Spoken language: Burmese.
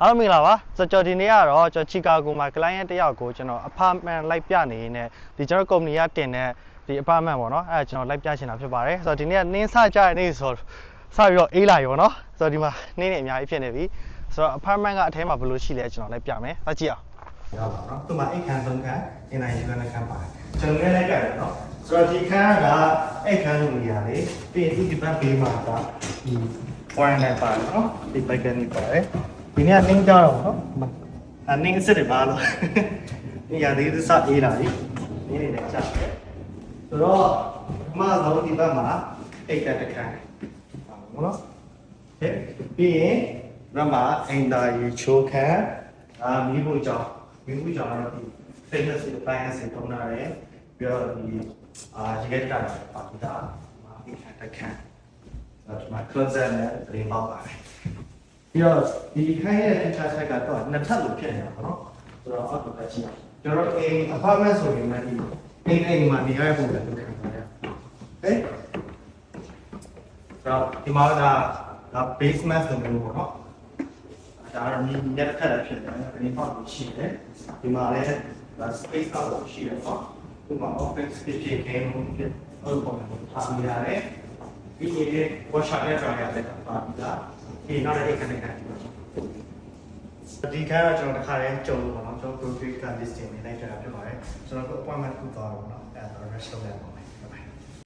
အားလုံးမင်္ဂလာပါဆိုတော့ကျွန်တော်ဒီနေ့ကတော့ကျွန်တော်ချီကာဂိုမှာ client တစ်ယောက်ကိုကျွန်တော် apartment လိုက်ပြနေနေဒီကျွန်တော် company ကတင်တဲ့ဒီ apartment ပေါ့နော်အဲ့ဒါကျွန်တော်လိုက်ပြချင်တာဖြစ်ပါတယ်ဆိုတော့ဒီနေ့ကနင်းစကြတဲ့နေ့ဆိုတော့စပြီးတော့အေးလာရောနော်ဆိုတော့ဒီမှာနင်းနေအများကြီးဖြစ်နေပြီဆိုတော့ apartment ကအထဲမှာဘယ်လိုရှိလဲကျွန်တော်လိုက်ပြမယ်ဆက်ကြည့်အောင်ရပါတော့သူမအိတ်ခမ်းသုံးခမ်းအင်နိုင်ယူကနေခမ်းပါတယ်ကျွန်တော်လည်းကြိုက်တယ်နော်ဆိုတော့ဒီခမ်းကအိတ်ခမ်းလို့နေရာလေပြီးရင်ဒီဘက်ဘေးမှာကဒီ point နဲ့ပါတယ်နော်ဒီဘက်ကနေပါတယ် ဒီနေ့ကနင်းကြတော့နော်အနင်းစစ်တယ်ပါလို့နေရာလေးသစအေးလာပြီနေနေနဲ့ချက်တယ်ဆိုတော့အမဆုံးဒီဘက်မှာအိတ်ကတစ်ခမ်းပါနော်ဟဲ့ပြီးရင်ရမအင်တာရီချိုးခမ်းအာမီးဖို့ကြောင့်မီးဖို့ကြောင့်တော့ဒီ fitness appliance တွေတုံးလာတယ်ပြီးတော့ဒီအာရေကတာပါတီတာမာဒီခန့်တစ်ခမ်းဆိုတော့ဒီမှာ closet နဲ့ပြင်ပေါက်ပါတယ် ပြီးတော့ဒီခိုင်းရဲ့ feature set ကတော့နှစ်ထပ်လို့ဖြစ်နေတာပေါ့နော်ဆိုတော့အောက်တော့ကြည့်ကျွန်တော်အိမ် apartment ဆိုရင်လည်းဒီအိမ်အိမ်မှာနေရတဲ့ပုံစံမျိုးခံပါတယ်ဟဲ့ဆိုတော့ဒီမှာကဒါ basement လိုမျိုးပေါ့နော်ဒါတော့မြင်မြင်တစ်ခါလည်းဖြစ်တယ်။ဒီမှာရှိတယ်။ဒီမှာလည်း space အောက်ရှိတယ်ပေါ့။ဒီမှာ office space ကင်းဖြစ်အောက်ပေါ်မှာထားမိရတယ်။ဒီနေ့ workshop ရဲ့ trial ရဲ့ပါပြီလား။ ဒီနောက်လည်းခဏခဏဒီကကတော့ကျွန်တော်တစ်ခါလေးကြုံလို့ပေါ့နော်ကျွန်တော် grocery card listing နဲ့လိုက်ကြတာဖြစ်ပါတယ်ကျွန်တော်က appointment ခုသွားတော့ပေါ့နော်အဲဒါတော့ rest လုပ်ရအောင်